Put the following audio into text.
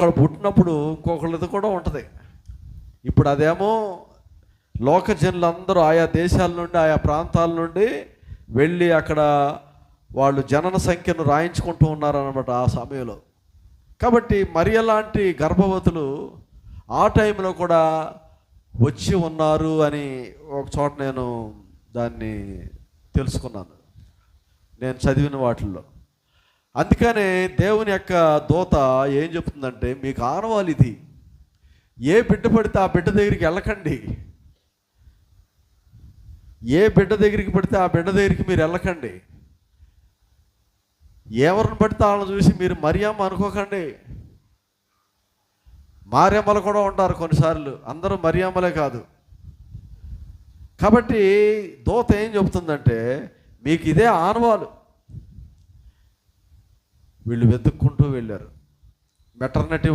అక్కడ పుట్టినప్పుడు ఇంకొకళ్ళది కూడా ఉంటుంది. ఇప్పుడు అదేమో లోకజనులందరూ ఆయా దేశాల నుండి ఆయా ప్రాంతాల నుండి వెళ్ళి అక్కడ వాళ్ళు జనన సంఖ్యను రాయించుకుంటూ ఉన్నారన్నమాట ఆ సమయంలో. కాబట్టి మరి అలాంటి గర్భవతులు ఆ టైంలో కూడా వచ్చి ఉన్నారు అని ఒక చోట నేను దాన్ని తెలుసుకున్నాను. నేను చదివిన వాటిల్లో. అందుకనే దేవుని యొక్క దూత ఏం చెప్తుందంటే మీకు ఆనవాలు ఇది. ఏ బిడ్డ పడితే ఆ బిడ్డ దగ్గరికి వెళ్ళకండి. ఏ బిడ్డ దగ్గరికి పడితే ఆ బిడ్డ దగ్గరికి మీరు వెళ్ళకండి. ఎవరిని పడితే వాళ్ళని చూసి మీరు మరియమ్మ అనుకోకండి. మారేమ్మలు కూడా ఉంటారు కొన్నిసార్లు. అందరూ మరియమ్మలే కాదు. కాబట్టి దూత ఏం చెబుతుందంటే మీకు ఇదే ఆనవాలు. వీళ్ళు వెతుక్కుంటూ వెళ్ళారు. మెటర్నిటీ